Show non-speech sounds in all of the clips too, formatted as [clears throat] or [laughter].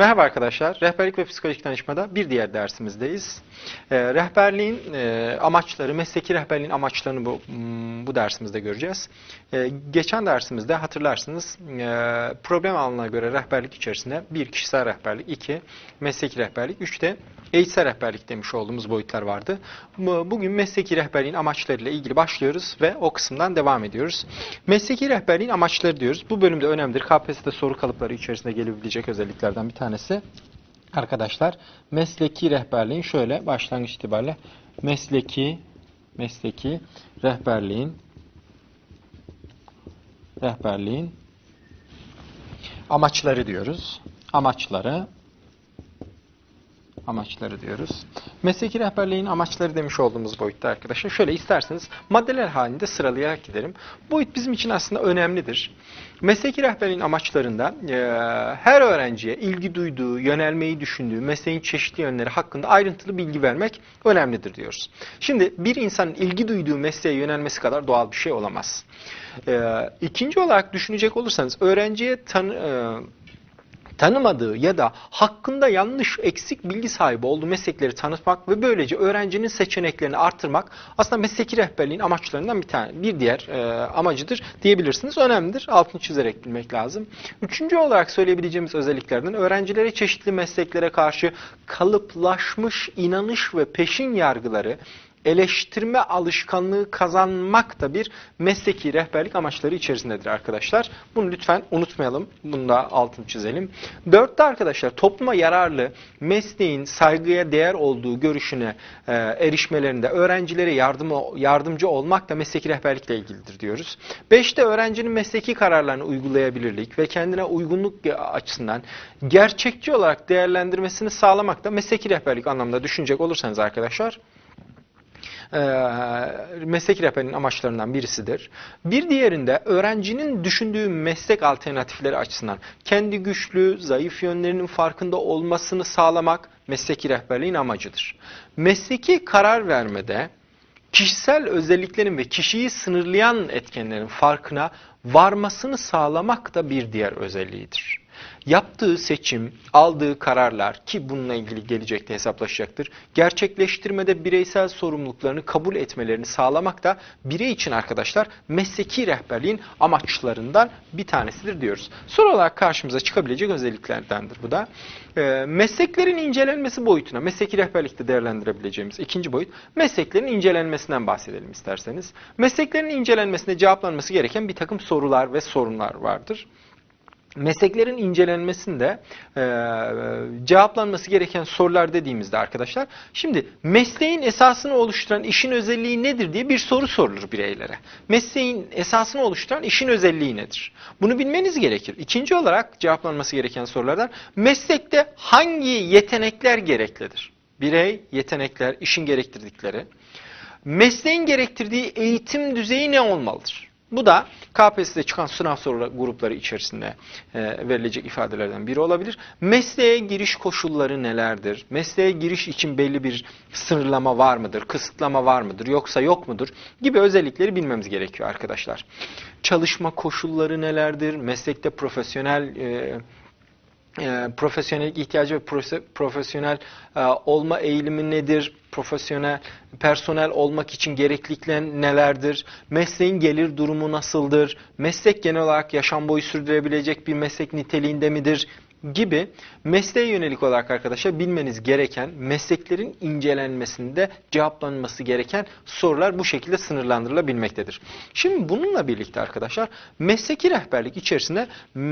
Merhaba arkadaşlar. Rehberlik ve psikolojik danışmada bir diğer dersimizdeyiz. Ee, rehberliğin e, amaçları, mesleki rehberliğin amaçlarını bu, bu dersimizde göreceğiz. Ee, geçen dersimizde hatırlarsınız e, problem alanına göre rehberlik içerisinde bir kişisel rehberlik, iki mesleki rehberlik, üç de eğitsel rehberlik demiş olduğumuz boyutlar vardı. Bu- Bugün mesleki rehberliğin amaçlarıyla ilgili başlıyoruz ve o kısımdan devam ediyoruz. Mesleki rehberliğin amaçları diyoruz. Bu bölümde önemlidir. KPSS'de soru kalıpları içerisinde gelebilecek özelliklerden bir tanesi. Arkadaşlar mesleki rehberliğin şöyle başlangıç itibariyle mesleki mesleki rehberliğin rehberliğin amaçları diyoruz. Amaçları amaçları diyoruz. Mesleki rehberliğin amaçları demiş olduğumuz boyutta arkadaşlar. Şöyle isterseniz maddeler halinde sıralayarak gidelim. Boyut bizim için aslında önemlidir. Mesleki rehberliğin amaçlarında e, her öğrenciye ilgi duyduğu, yönelmeyi düşündüğü mesleğin çeşitli yönleri hakkında ayrıntılı bilgi vermek önemlidir diyoruz. Şimdi bir insanın ilgi duyduğu mesleğe yönelmesi kadar doğal bir şey olamaz. E, ikinci olarak düşünecek olursanız öğrenciye tanı... e, tanımadığı ya da hakkında yanlış eksik bilgi sahibi olduğu meslekleri tanıtmak ve böylece öğrencinin seçeneklerini artırmak aslında mesleki rehberliğin amaçlarından bir tane bir diğer e, amacıdır diyebilirsiniz. Önemlidir. Altını çizerek bilmek lazım. Üçüncü olarak söyleyebileceğimiz özelliklerden öğrencilere çeşitli mesleklere karşı kalıplaşmış inanış ve peşin yargıları eleştirme alışkanlığı kazanmak da bir mesleki rehberlik amaçları içerisindedir arkadaşlar. Bunu lütfen unutmayalım. Bunu da altını çizelim. Dörtte arkadaşlar topluma yararlı mesleğin saygıya değer olduğu görüşüne e, erişmelerinde öğrencilere yardımı, yardımcı olmak da mesleki rehberlikle ilgilidir diyoruz. Beşte öğrencinin mesleki kararlarını uygulayabilirlik ve kendine uygunluk açısından gerçekçi olarak değerlendirmesini sağlamak da mesleki rehberlik anlamında düşünecek olursanız arkadaşlar e, meslek rehberinin amaçlarından birisidir. Bir diğerinde öğrencinin düşündüğü meslek alternatifleri açısından kendi güçlü, zayıf yönlerinin farkında olmasını sağlamak mesleki rehberliğin amacıdır. Mesleki karar vermede kişisel özelliklerin ve kişiyi sınırlayan etkenlerin farkına varmasını sağlamak da bir diğer özelliğidir. Yaptığı seçim, aldığı kararlar ki bununla ilgili gelecekte hesaplaşacaktır. Gerçekleştirmede bireysel sorumluluklarını kabul etmelerini sağlamak da birey için arkadaşlar mesleki rehberliğin amaçlarından bir tanesidir diyoruz. Son olarak karşımıza çıkabilecek özelliklerdendir bu da. Ee, mesleklerin incelenmesi boyutuna, mesleki rehberlikte değerlendirebileceğimiz ikinci boyut, mesleklerin incelenmesinden bahsedelim isterseniz. Mesleklerin incelenmesinde cevaplanması gereken bir takım sorular ve sorunlar vardır. Mesleklerin incelenmesinde e, cevaplanması gereken sorular dediğimizde arkadaşlar, şimdi mesleğin esasını oluşturan işin özelliği nedir diye bir soru sorulur bireylere. Mesleğin esasını oluşturan işin özelliği nedir? Bunu bilmeniz gerekir. İkinci olarak cevaplanması gereken sorulardan meslekte hangi yetenekler gereklidir? Birey, yetenekler, işin gerektirdikleri. Mesleğin gerektirdiği eğitim düzeyi ne olmalıdır? Bu da KPSS'de çıkan sınav soru grupları içerisinde e, verilecek ifadelerden biri olabilir. Mesleğe giriş koşulları nelerdir? Mesleğe giriş için belli bir sınırlama var mıdır? Kısıtlama var mıdır? Yoksa yok mudur? Gibi özellikleri bilmemiz gerekiyor arkadaşlar. Çalışma koşulları nelerdir? Meslekte profesyonel e, e, profesyonellik ihtiyacı ve profe- profesyonel e, olma eğilimi nedir? Profesyonel personel olmak için gereklilikler nelerdir? Mesleğin gelir durumu nasıldır? Meslek genel olarak yaşam boyu sürdürebilecek bir meslek niteliğinde midir? Gibi mesleğe yönelik olarak arkadaşlar bilmeniz gereken mesleklerin incelenmesinde cevaplanması gereken sorular bu şekilde sınırlandırılabilmektedir. Şimdi bununla birlikte arkadaşlar mesleki rehberlik içerisinde mm,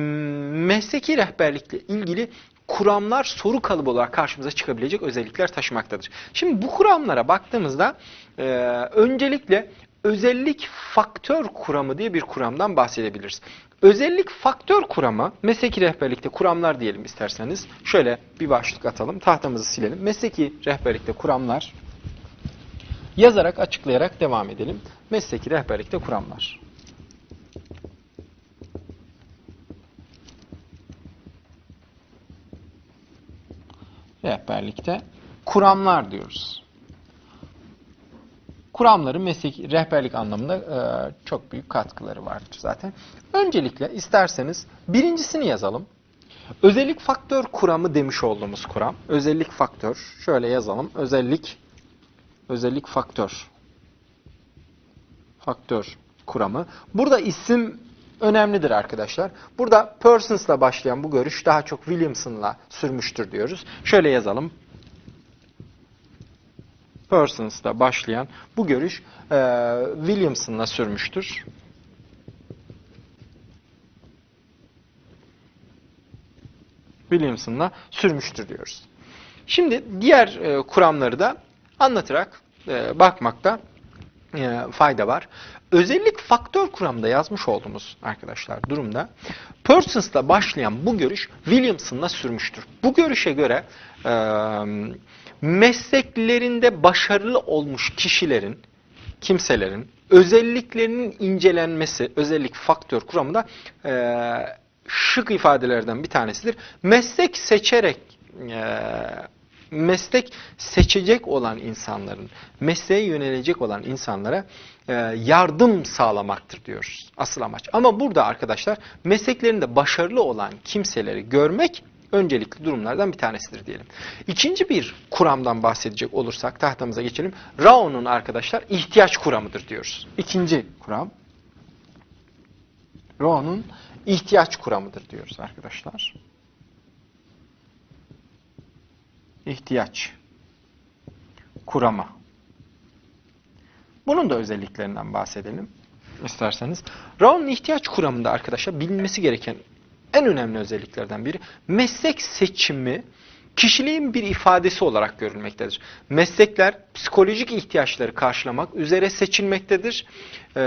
mesleki rehberlikle ilgili kuramlar soru kalıbı olarak karşımıza çıkabilecek özellikler taşımaktadır. Şimdi bu kuramlara baktığımızda e, öncelikle özellik faktör kuramı diye bir kuramdan bahsedebiliriz. Özellik faktör kuramı mesleki rehberlikte kuramlar diyelim isterseniz. Şöyle bir başlık atalım tahtamızı silelim. Mesleki rehberlikte kuramlar yazarak açıklayarak devam edelim. Mesleki rehberlikte kuramlar. Rehberlikte kuramlar diyoruz. Kuramların mesleki rehberlik anlamında e, çok büyük katkıları vardır zaten. Öncelikle isterseniz birincisini yazalım. Özellik faktör kuramı demiş olduğumuz kuram. Özellik faktör. Şöyle yazalım. Özellik özellik faktör. Faktör kuramı. Burada isim önemlidir arkadaşlar. Burada persons'la başlayan bu görüş daha çok Williamson'la sürmüştür diyoruz. Şöyle yazalım. Persons'la başlayan bu görüş e, Williamson'la sürmüştür. Williamson'la sürmüştür diyoruz. Şimdi diğer e, kuramları da anlatarak e, bakmakta e, fayda var. Özellik faktör kuramda yazmış olduğumuz arkadaşlar durumda Persons'la başlayan bu görüş Williamson'la sürmüştür. Bu görüşe göre e, mesleklerinde başarılı olmuş kişilerin, kimselerin özelliklerinin incelenmesi, özellik faktör kuramında e, şık ifadelerden bir tanesidir. Meslek seçerek e, meslek seçecek olan insanların, mesleğe yönelecek olan insanlara e, yardım sağlamaktır diyoruz asıl amaç. Ama burada arkadaşlar mesleklerinde başarılı olan kimseleri görmek öncelikli durumlardan bir tanesidir diyelim. İkinci bir kuramdan bahsedecek olursak tahtamıza geçelim. Rao'nun arkadaşlar ihtiyaç kuramıdır diyoruz. İkinci kuram. Rao'nun ihtiyaç kuramıdır diyoruz arkadaşlar. İhtiyaç kuramı. Bunun da özelliklerinden bahsedelim isterseniz. Rao'nun ihtiyaç kuramında arkadaşlar bilinmesi gereken en önemli özelliklerden biri meslek seçimi kişiliğin bir ifadesi olarak görülmektedir. Meslekler psikolojik ihtiyaçları karşılamak üzere seçilmektedir. Ee,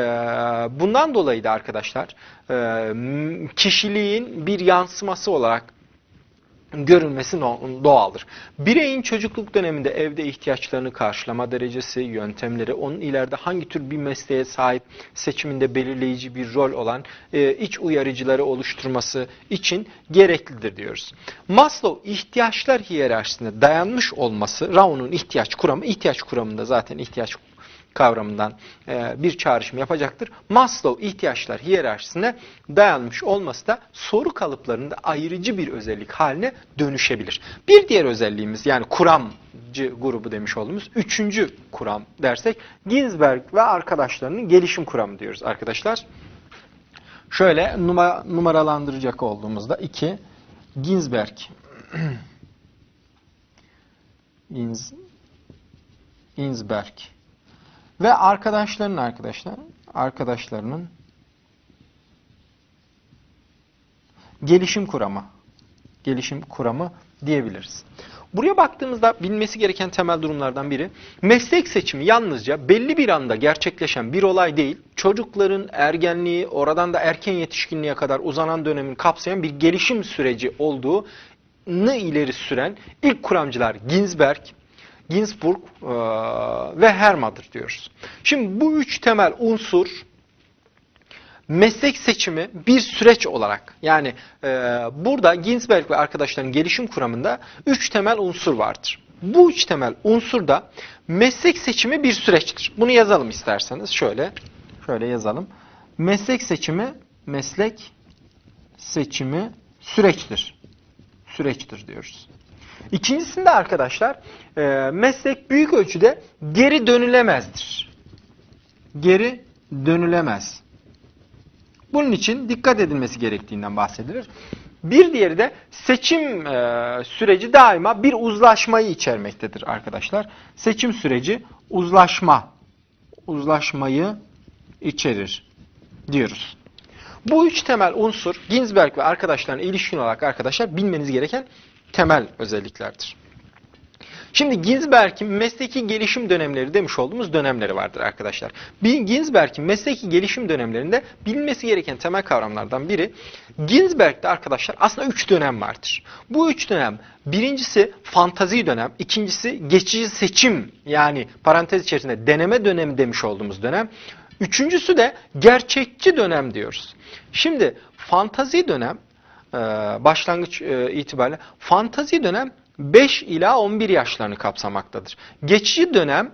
bundan dolayı da arkadaşlar e, kişiliğin bir yansıması olarak görülmesi doğaldır. Bireyin çocukluk döneminde evde ihtiyaçlarını karşılama derecesi, yöntemleri, onun ileride hangi tür bir mesleğe sahip seçiminde belirleyici bir rol olan e, iç uyarıcıları oluşturması için gereklidir diyoruz. Maslow ihtiyaçlar hiyerarşisine dayanmış olması, Rao'nun ihtiyaç kuramı, ihtiyaç kuramında zaten ihtiyaç kavramından e, bir çağrışım yapacaktır. Maslow ihtiyaçlar hiyerarşisine dayanmış olması da soru kalıplarında ayrıcı bir özellik haline dönüşebilir. Bir diğer özelliğimiz yani kuramcı grubu demiş olduğumuz üçüncü kuram dersek Ginsberg ve arkadaşlarının gelişim kuramı diyoruz arkadaşlar. Şöyle numara, numaralandıracak olduğumuzda iki Ginsberg [clears throat] Gins, Ginsberg ve arkadaşlarının arkadaşlar, arkadaşlarının gelişim kuramı, gelişim kuramı diyebiliriz. Buraya baktığımızda bilmesi gereken temel durumlardan biri, meslek seçimi yalnızca belli bir anda gerçekleşen bir olay değil, çocukların ergenliği, oradan da erken yetişkinliğe kadar uzanan dönemin kapsayan bir gelişim süreci olduğunu ileri süren ilk kuramcılar Ginsberg, Ginsburg e, ve Herma'dır diyoruz. Şimdi bu üç temel unsur meslek seçimi bir süreç olarak yani e, burada Ginsberg ve arkadaşların gelişim kuramında üç temel unsur vardır. Bu üç temel unsur da meslek seçimi bir süreçtir. Bunu yazalım isterseniz şöyle şöyle yazalım. Meslek seçimi meslek seçimi süreçtir. Süreçtir diyoruz. İkincisinde arkadaşlar e, meslek büyük ölçüde geri dönülemezdir. Geri dönülemez. Bunun için dikkat edilmesi gerektiğinden bahsedilir. Bir diğeri de seçim e, süreci daima bir uzlaşmayı içermektedir arkadaşlar. Seçim süreci uzlaşma, uzlaşmayı içerir diyoruz. Bu üç temel unsur Ginsberg ve arkadaşlarına ilişkin olarak arkadaşlar bilmeniz gereken temel özelliklerdir. Şimdi Ginsberg'in mesleki gelişim dönemleri demiş olduğumuz dönemleri vardır arkadaşlar. Ginsberg'in mesleki gelişim dönemlerinde bilinmesi gereken temel kavramlardan biri Ginsberg'de arkadaşlar aslında üç dönem vardır. Bu üç dönem birincisi fantazi dönem, ikincisi geçici seçim yani parantez içerisinde deneme dönemi demiş olduğumuz dönem. Üçüncüsü de gerçekçi dönem diyoruz. Şimdi fantazi dönem e, başlangıç e, itibariyle fantazi dönem 5 ila 11 yaşlarını kapsamaktadır. Geçici dönem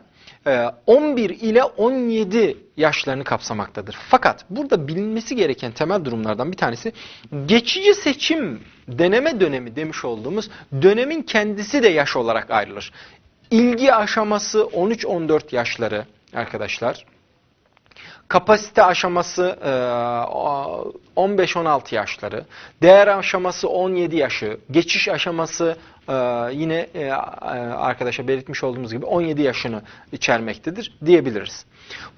e, 11 ile 17 yaşlarını kapsamaktadır. Fakat burada bilinmesi gereken temel durumlardan bir tanesi geçici seçim deneme dönemi demiş olduğumuz dönemin kendisi de yaş olarak ayrılır. İlgi aşaması 13-14 yaşları arkadaşlar. Kapasite aşaması e, 15-16 yaşları, değer aşaması 17 yaşı, geçiş aşaması e, yine e, arkadaşa belirtmiş olduğumuz gibi 17 yaşını içermektedir diyebiliriz.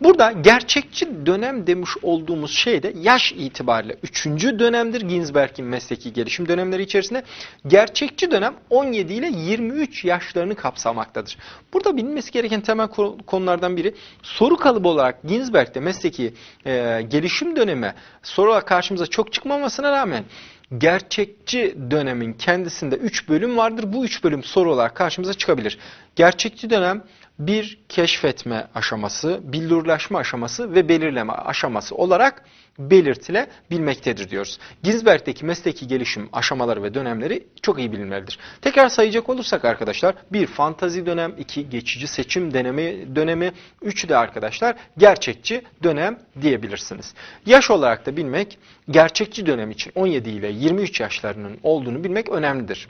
Burada gerçekçi dönem demiş olduğumuz şey de yaş itibariyle 3. dönemdir Ginsberg'in mesleki gelişim dönemleri içerisinde. Gerçekçi dönem 17 ile 23 yaşlarını kapsamaktadır. Burada bilinmesi gereken temel konulardan biri soru kalıbı olarak Ginsberg'de mesleki e, gelişim dönemi soru olarak karşımıza çok çıkmamasına rağmen gerçekçi dönemin kendisinde 3 bölüm vardır. Bu 3 bölüm soru olarak karşımıza çıkabilir. Gerçekçi dönem bir keşfetme aşaması, billurlaşma aşaması ve belirleme aşaması olarak belirtilebilmektedir diyoruz. Ginsberg'deki mesleki gelişim aşamaları ve dönemleri çok iyi bilinmelidir. Tekrar sayacak olursak arkadaşlar bir fantazi dönem, iki geçici seçim dönemi, dönemi, üç de arkadaşlar gerçekçi dönem diyebilirsiniz. Yaş olarak da bilmek gerçekçi dönem için 17 ile 23 yaşlarının olduğunu bilmek önemlidir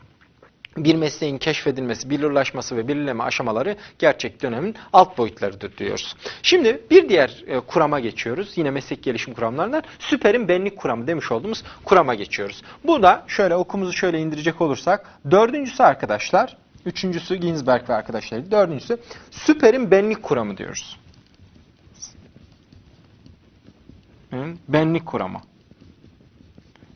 bir mesleğin keşfedilmesi, belirlaşması ve belirleme aşamaları gerçek dönemin alt boyutlarıdır diyoruz. Şimdi bir diğer e, kurama geçiyoruz. Yine meslek gelişim kuramlarından süperin benlik kuramı demiş olduğumuz kurama geçiyoruz. Bu da şöyle okumuzu şöyle indirecek olursak dördüncüsü arkadaşlar, üçüncüsü Ginsberg ve arkadaşları, dördüncüsü süperin benlik kuramı diyoruz. Benlik kuramı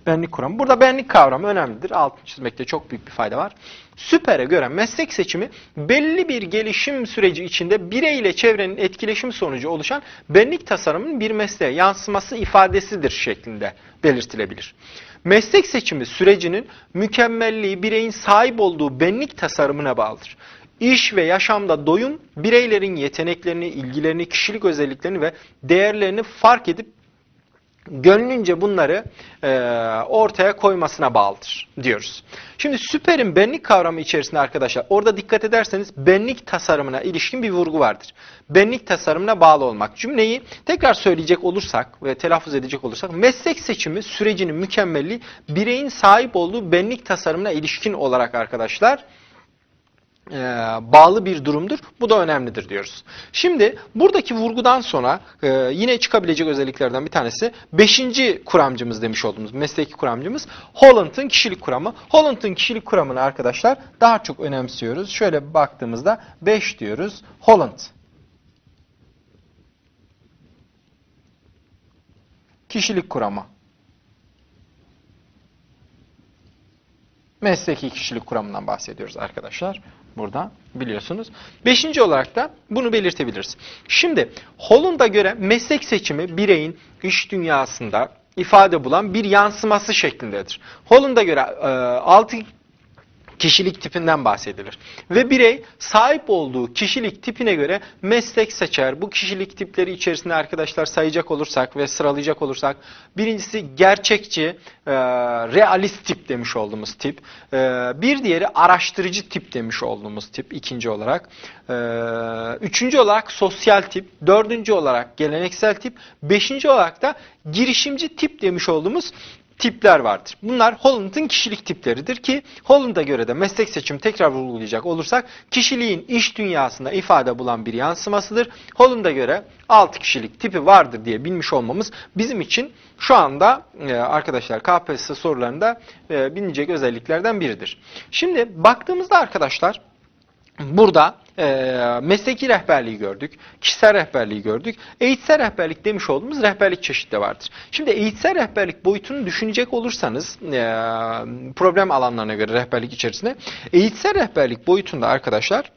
benlik kuramı. Burada benlik kavramı önemlidir. Altını çizmekte çok büyük bir fayda var. Süper'e göre meslek seçimi belli bir gelişim süreci içinde birey ile çevrenin etkileşim sonucu oluşan benlik tasarımının bir mesleğe yansıması ifadesidir şeklinde belirtilebilir. Meslek seçimi sürecinin mükemmelliği bireyin sahip olduğu benlik tasarımına bağlıdır. İş ve yaşamda doyum bireylerin yeteneklerini, ilgilerini, kişilik özelliklerini ve değerlerini fark edip gönlünce bunları e, ortaya koymasına bağlıdır diyoruz. Şimdi süperin benlik kavramı içerisinde arkadaşlar orada dikkat ederseniz benlik tasarımına ilişkin bir vurgu vardır. Benlik tasarımına bağlı olmak. Cümleyi tekrar söyleyecek olursak ve telaffuz edecek olursak meslek seçimi sürecinin mükemmelliği bireyin sahip olduğu benlik tasarımına ilişkin olarak arkadaşlar e, bağlı bir durumdur. Bu da önemlidir diyoruz. Şimdi buradaki vurgudan sonra e, yine çıkabilecek özelliklerden bir tanesi 5. kuramcımız demiş olduğumuz mesleki kuramcımız Holland'ın kişilik kuramı. Holland'ın kişilik kuramını arkadaşlar daha çok önemsiyoruz. Şöyle baktığımızda 5 diyoruz. Holland. Kişilik kuramı. Mesleki kişilik kuramından bahsediyoruz arkadaşlar burada biliyorsunuz. Beşinci olarak da bunu belirtebiliriz. Şimdi Holland'a göre meslek seçimi bireyin iş dünyasında ifade bulan bir yansıması şeklindedir. Holland'a göre e, 6 kişilik tipinden bahsedilir. Ve birey sahip olduğu kişilik tipine göre meslek seçer. Bu kişilik tipleri içerisinde arkadaşlar sayacak olursak ve sıralayacak olursak birincisi gerçekçi, e, realist tip demiş olduğumuz tip. E, bir diğeri araştırıcı tip demiş olduğumuz tip ikinci olarak. E, üçüncü olarak sosyal tip, dördüncü olarak geleneksel tip, beşinci olarak da girişimci tip demiş olduğumuz tipler vardır. Bunlar Holland'ın kişilik tipleridir ki Holland'a göre de meslek seçimi tekrar vurgulayacak olursak kişiliğin iş dünyasında ifade bulan bir yansımasıdır. Holland'a göre 6 kişilik tipi vardır diye bilmiş olmamız bizim için şu anda e, arkadaşlar KPSS sorularında e, bilinecek özelliklerden biridir. Şimdi baktığımızda arkadaşlar Burada e, mesleki rehberliği gördük, kişisel rehberliği gördük. Eğitsel rehberlik demiş olduğumuz rehberlik çeşidi de vardır. Şimdi eğitsel rehberlik boyutunu düşünecek olursanız e, problem alanlarına göre rehberlik içerisinde eğitsel rehberlik boyutunda arkadaşlar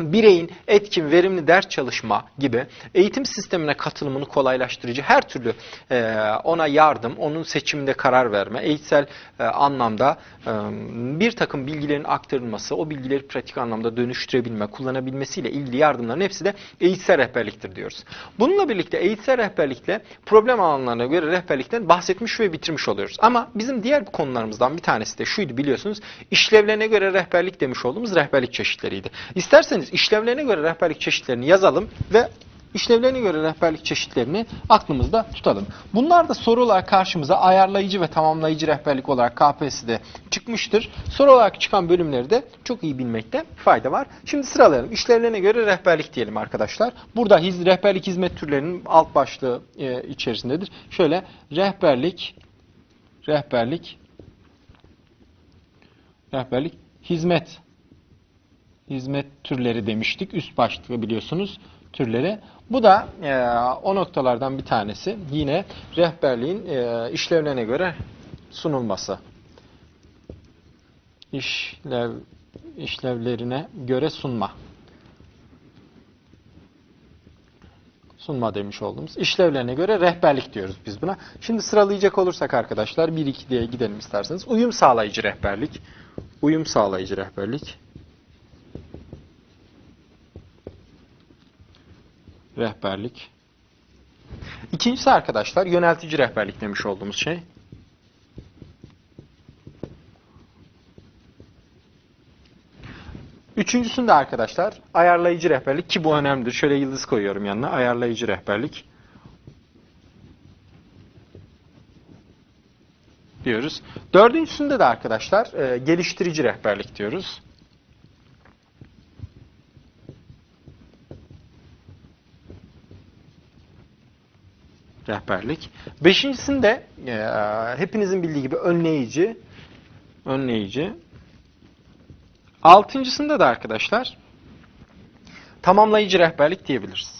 bireyin etkin, verimli ders çalışma gibi eğitim sistemine katılımını kolaylaştırıcı her türlü e, ona yardım, onun seçiminde karar verme, eğitsel e, anlamda e, bir takım bilgilerin aktarılması, o bilgileri pratik anlamda dönüştürebilme, kullanabilmesiyle ilgili yardımların hepsi de eğitsel rehberliktir diyoruz. Bununla birlikte eğitsel rehberlikle problem alanlarına göre rehberlikten bahsetmiş ve bitirmiş oluyoruz. Ama bizim diğer konularımızdan bir tanesi de şuydu biliyorsunuz, işlevlerine göre rehberlik demiş olduğumuz rehberlik çeşitleriydi. İsterseniz İsterseniz işlevlerine göre rehberlik çeşitlerini yazalım ve işlevlerine göre rehberlik çeşitlerini aklımızda tutalım. Bunlar da soru olarak karşımıza ayarlayıcı ve tamamlayıcı rehberlik olarak KPSS'de çıkmıştır. Soru olarak çıkan bölümleri de çok iyi bilmekte fayda var. Şimdi sıralayalım. İşlevlerine göre rehberlik diyelim arkadaşlar. Burada hiz, rehberlik hizmet türlerinin alt başlığı e, içerisindedir. Şöyle rehberlik rehberlik rehberlik hizmet hizmet türleri demiştik. Üst başlığı biliyorsunuz türleri. Bu da e, o noktalardan bir tanesi. Yine rehberliğin e, işlevlerine göre sunulması. İşlev işlevlerine göre sunma. Sunma demiş olduğumuz. İşlevlerine göre rehberlik diyoruz biz buna. Şimdi sıralayacak olursak arkadaşlar 1-2 diye gidelim isterseniz. Uyum sağlayıcı rehberlik. Uyum sağlayıcı rehberlik. Rehberlik. İkincisi arkadaşlar yöneltici rehberlik demiş olduğumuz şey. Üçüncüsünde arkadaşlar ayarlayıcı rehberlik ki bu önemlidir. Şöyle yıldız koyuyorum yanına. Ayarlayıcı rehberlik. diyoruz. Dördüncüsünde de arkadaşlar e, geliştirici rehberlik diyoruz. Rehberlik. Beşincisinde e, hepinizin bildiği gibi önleyici. Önleyici. Altıncısında da arkadaşlar tamamlayıcı rehberlik diyebiliriz.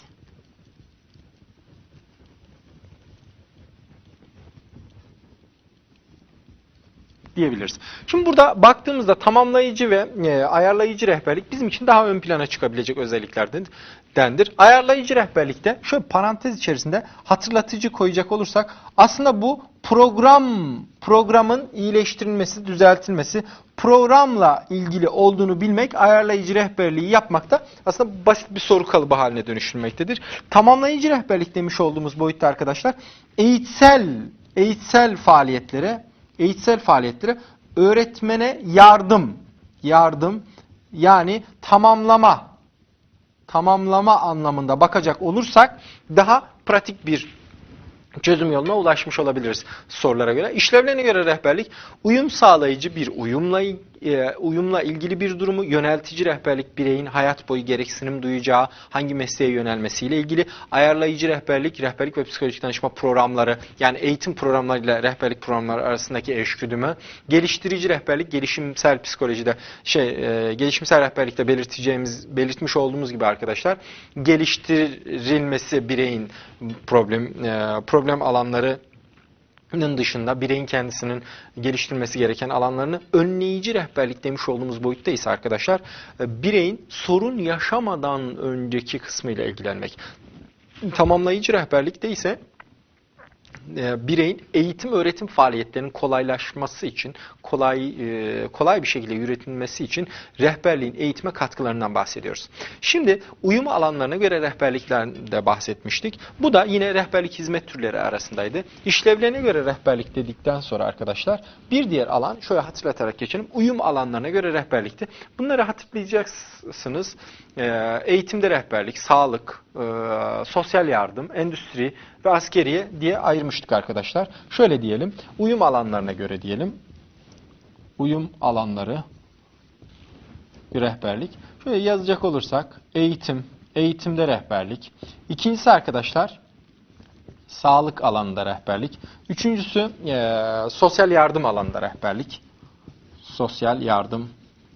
Diyebiliriz. Şimdi burada baktığımızda tamamlayıcı ve e, ayarlayıcı rehberlik bizim için daha ön plana çıkabilecek özelliklerdendir. Ayarlayıcı rehberlikte şöyle parantez içerisinde hatırlatıcı koyacak olursak aslında bu program programın iyileştirilmesi, düzeltilmesi, programla ilgili olduğunu bilmek ayarlayıcı rehberliği yapmakta aslında basit bir soru kalıbı haline dönüştürmektedir. Tamamlayıcı rehberlik demiş olduğumuz boyutta arkadaşlar eğitsel eğitsel faaliyetlere eğitsel faaliyetlere öğretmene yardım, yardım yani tamamlama, tamamlama anlamında bakacak olursak daha pratik bir çözüm yoluna ulaşmış olabiliriz sorulara göre. İşlevlerine göre rehberlik uyum sağlayıcı bir uyumla e, uyumla ilgili bir durumu yöneltici rehberlik bireyin hayat boyu gereksinim duyacağı hangi mesleğe yönelmesiyle ilgili ayarlayıcı rehberlik, rehberlik ve psikolojik danışma programları yani eğitim programlarıyla rehberlik programları arasındaki eşgüdümü, geliştirici rehberlik, gelişimsel psikolojide şey e, gelişimsel rehberlikte belirteceğimiz belirtmiş olduğumuz gibi arkadaşlar geliştirilmesi bireyin problem e, problem alanları dışında bireyin kendisinin geliştirmesi gereken alanlarını önleyici rehberlik demiş olduğumuz boyutta ise arkadaşlar e, bireyin sorun yaşamadan önceki kısmıyla ilgilenmek. Tamamlayıcı rehberlikte ise e, bireyin eğitim öğretim faaliyetlerinin kolaylaşması için, kolay e, kolay bir şekilde yürütülmesi için rehberliğin eğitime katkılarından bahsediyoruz. Şimdi uyum alanlarına göre rehberliklerden bahsetmiştik. Bu da yine rehberlik hizmet türleri arasındaydı. İşlevlerine göre rehberlik dedikten sonra arkadaşlar bir diğer alan şöyle hatırlatarak geçelim. Uyum alanlarına göre rehberlikti. Bunları hatırlayacaksınız. E, eğitimde rehberlik, sağlık, sosyal yardım, endüstri ve askeriye diye ayırmıştık arkadaşlar. Şöyle diyelim, uyum alanlarına göre diyelim. Uyum alanları bir rehberlik. Şöyle yazacak olursak eğitim, eğitimde rehberlik. İkincisi arkadaşlar sağlık alanında rehberlik. Üçüncüsü e, sosyal yardım alanında rehberlik. Sosyal yardım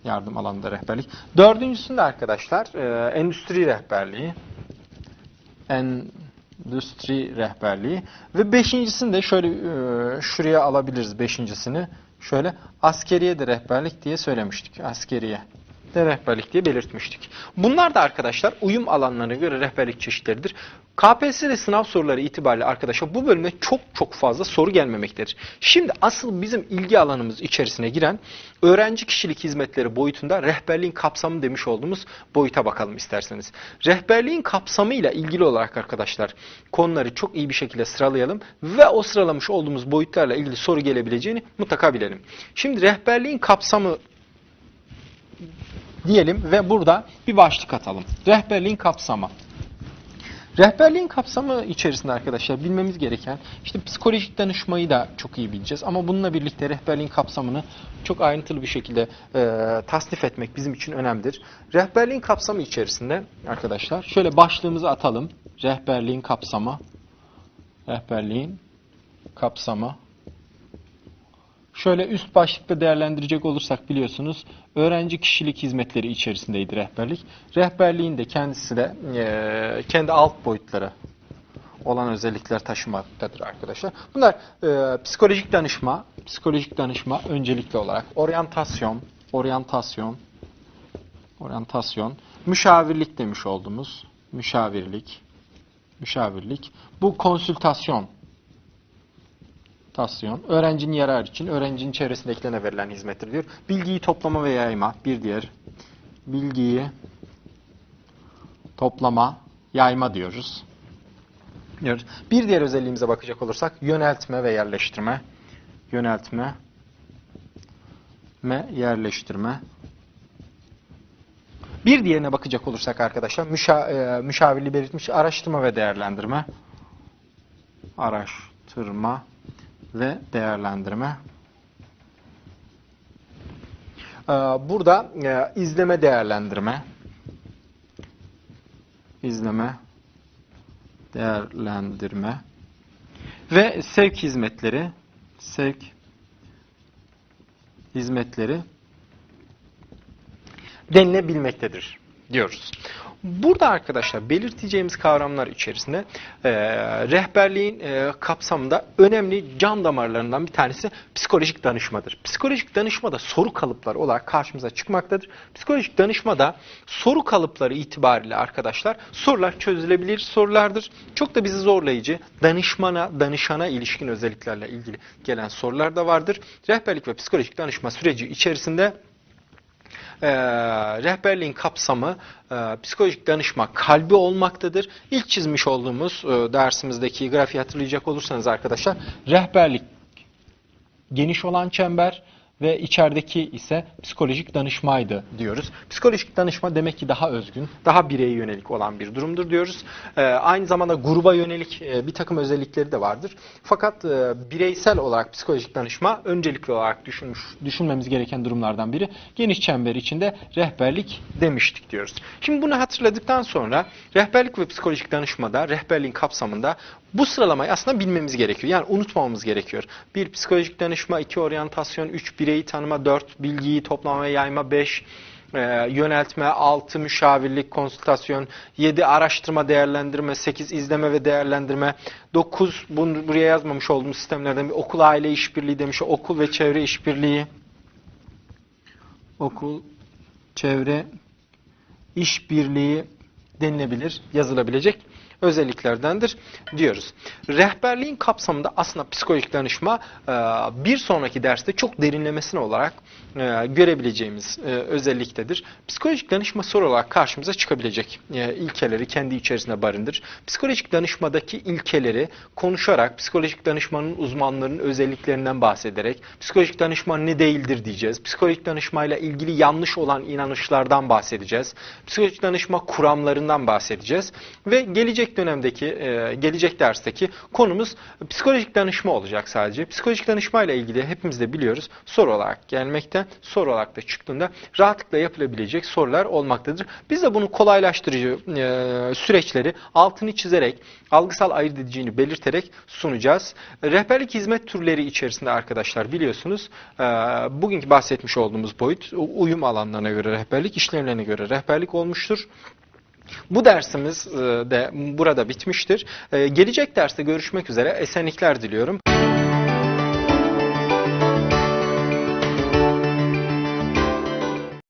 yardım alanında rehberlik. Dördüncüsünde arkadaşlar e, endüstri rehberliği. Endüstri rehberliği. Ve beşincisini de şöyle e, şuraya alabiliriz beşincisini. Şöyle askeriye de rehberlik diye söylemiştik. Askeriye de rehberlik diye belirtmiştik. Bunlar da arkadaşlar uyum alanlarına göre rehberlik çeşitleridir. KPSS'de sınav soruları itibariyle arkadaşlar bu bölüme çok çok fazla soru gelmemektedir. Şimdi asıl bizim ilgi alanımız içerisine giren öğrenci kişilik hizmetleri boyutunda rehberliğin kapsamı demiş olduğumuz boyuta bakalım isterseniz. Rehberliğin kapsamıyla ilgili olarak arkadaşlar konuları çok iyi bir şekilde sıralayalım ve o sıralamış olduğumuz boyutlarla ilgili soru gelebileceğini mutlaka bilelim. Şimdi rehberliğin kapsamı diyelim ve burada bir başlık atalım. Rehberliğin kapsamı. Rehberliğin kapsamı içerisinde arkadaşlar bilmemiz gereken işte psikolojik danışmayı da çok iyi bileceğiz ama bununla birlikte rehberliğin kapsamını çok ayrıntılı bir şekilde e, tasnif etmek bizim için önemlidir. Rehberliğin kapsamı içerisinde arkadaşlar şöyle başlığımızı atalım. Rehberliğin kapsamı. Rehberliğin kapsamı. Şöyle üst başlıkta değerlendirecek olursak biliyorsunuz öğrenci kişilik hizmetleri içerisindeydi rehberlik. Rehberliğin de kendisi de e, kendi alt boyutları olan özellikler taşımaktadır arkadaşlar. Bunlar e, psikolojik danışma, psikolojik danışma öncelikli olarak oryantasyon, oryantasyon, oryantasyon, müşavirlik demiş olduğumuz müşavirlik, müşavirlik. Bu konsültasyon tasyon, öğrencinin yararı için öğrencinin çevresindekilerine verilen hizmettir diyor. Bilgiyi toplama ve yayma bir diğer bilgiyi toplama, yayma diyoruz. Bir diğer özelliğimize bakacak olursak yöneltme ve yerleştirme. Yöneltme ve yerleştirme. Bir diğerine bakacak olursak arkadaşlar müşa, e, müşavirliği belirtmiş araştırma ve değerlendirme. Araştırma ve değerlendirme. Ee, Burada e, izleme değerlendirme, izleme değerlendirme ve sevk hizmetleri, sevk hizmetleri denilebilmektedir diyoruz. Burada arkadaşlar belirteceğimiz kavramlar içerisinde e, rehberliğin e, kapsamında önemli can damarlarından bir tanesi psikolojik danışmadır. Psikolojik danışmada soru kalıpları olarak karşımıza çıkmaktadır. Psikolojik danışmada soru kalıpları itibariyle arkadaşlar sorular çözülebilir sorulardır. Çok da bizi zorlayıcı danışmana, danışana ilişkin özelliklerle ilgili gelen sorular da vardır. Rehberlik ve psikolojik danışma süreci içerisinde e, rehberliğin kapsamı e, psikolojik danışma kalbi olmaktadır. İlk çizmiş olduğumuz e, dersimizdeki grafiği hatırlayacak olursanız arkadaşlar rehberlik geniş olan çember ve içerideki ise psikolojik danışmaydı diyoruz. Psikolojik danışma demek ki daha özgün, daha bireye yönelik olan bir durumdur diyoruz. Ee, aynı zamanda gruba yönelik e, bir takım özellikleri de vardır. Fakat e, bireysel olarak psikolojik danışma öncelikli olarak düşünmüş, düşünmemiz gereken durumlardan biri. Geniş çember içinde rehberlik demiştik diyoruz. Şimdi bunu hatırladıktan sonra rehberlik ve psikolojik danışmada, rehberliğin kapsamında bu sıralamayı aslında bilmemiz gerekiyor. Yani unutmamamız gerekiyor. Bir psikolojik danışma, iki oryantasyon, üç bireyi tanıma, dört bilgiyi toplama ve yayma, beş e, yöneltme, altı müşavirlik, konsültasyon, yedi araştırma, değerlendirme, sekiz izleme ve değerlendirme, dokuz bunu buraya yazmamış olduğumuz sistemlerden bir okul aile işbirliği demiş, okul ve çevre işbirliği, okul, çevre, işbirliği denilebilir, yazılabilecek özelliklerdendir diyoruz. Rehberliğin kapsamında aslında psikolojik danışma e, bir sonraki derste çok derinlemesine olarak e, görebileceğimiz e, özelliktedir. Psikolojik danışma soru olarak karşımıza çıkabilecek ilkeleri kendi içerisinde barındırır. Psikolojik danışmadaki ilkeleri konuşarak, psikolojik danışmanın uzmanlarının özelliklerinden bahsederek, psikolojik danışma ne değildir diyeceğiz. Psikolojik danışmayla ilgili yanlış olan inanışlardan bahsedeceğiz. Psikolojik danışma kuramlarından bahsedeceğiz ve gelecek dönemdeki, e, gelecek dersteki konumuz psikolojik danışma olacak sadece. Psikolojik danışma ile ilgili hepimiz de biliyoruz soru olarak gelmekte, soru olarak da çıktığında rahatlıkla yapılabilecek sorular olmaktadır. Biz de bunu kolaylaştırıcı e, süreçleri altını çizerek, algısal ayırt edicini belirterek sunacağız. Rehberlik hizmet türleri içerisinde arkadaşlar biliyorsunuz e, bugünkü bahsetmiş olduğumuz boyut uyum alanlarına göre rehberlik, işlevlerine göre rehberlik olmuştur. Bu dersimiz e, de burada bitmiştir. E, gelecek derste görüşmek üzere. Esenlikler diliyorum.